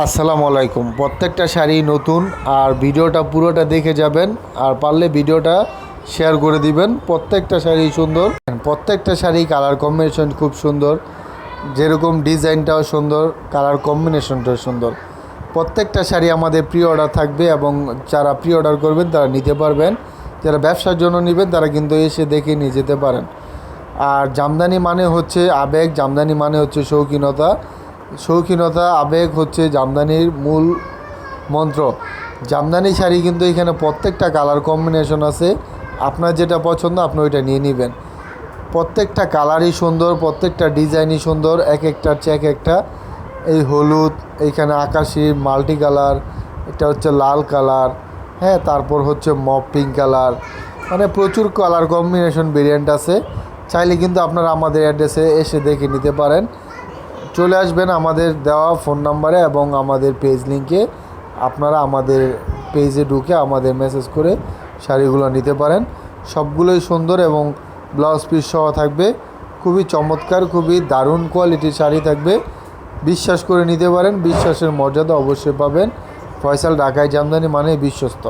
আসসালামু আলাইকুম। প্রত্যেকটা শাড়ি নতুন আর ভিডিওটা পুরোটা দেখে যাবেন আর পারলে ভিডিওটা শেয়ার করে দিবেন। প্রত্যেকটা শাড়ি সুন্দর। প্রত্যেকটা শাড়ি কালার কম্বিনেশন খুব সুন্দর। যেরকম ডিজাইনটাও সুন্দর কালার কম্বিনেশনটাও সুন্দর। প্রত্যেকটা শাড়ি আমাদের প্রি অর্ডার থাকবে এবং যারা প্রি অর্ডার করবেন তারা নিতে পারবেন। যারা ব্যবসার জন্য নেবেন তারা কিন্তু এসে দেখে নিয়ে যেতে পারেন। আর জামদানি মানে হচ্ছে আবেগ, জামদানি মানে হচ্ছে শৌখিনতা। শৌখিনতা, আবেগ হচ্ছে জামদানির মূল মন্ত্র। জামদানি শাড়ি কিন্তু এখানে প্রত্যেকটা কালার কম্বিনেশন আছে। আপনার যেটা পছন্দ, আপনি ওইটা নিয়ে নেবেন। প্রত্যেকটা কালারই সুন্দর, প্রত্যেকটা ডিজাইনই সুন্দর, এক একটার চেয়ে এক একটা। এই হলুদ, এইখানে আকাশি মাল্টি কালার এটা হচ্ছে লাল কালার হ্যাঁ তারপর হচ্ছে মপ পিঙ্ক কালার মানে প্রচুর কালার কম্বিনেশন ভেরিয়েন্ট আছে। চাইলে কিন্তু আপনারা আমাদের অ্যাড্রেসে এসে দেখে নিতে পারেন। চলে আসবেন আমাদের দেওয়া ফোন নাম্বারে এবং আমাদের পেজ লিঙ্কে আপনারা আমাদের পেজে ঢুকে আমাদের মেসেজ করে শাড়িগুলো নিতে পারেন। সবগুলোই সুন্দর এবং ব্লাউজ পিস সহ থাকবে। খুবই চমৎকার, খুবই দারুণ কোয়ালিটির শাড়ি থাকবে। বিশ্বাস করে নিতে পারেন, বিশ্বাসের মর্যাদা অবশ্যই পাবেন। ফয়সাল, ঢাকায় জামদানি মানে বিশ্বস্ত।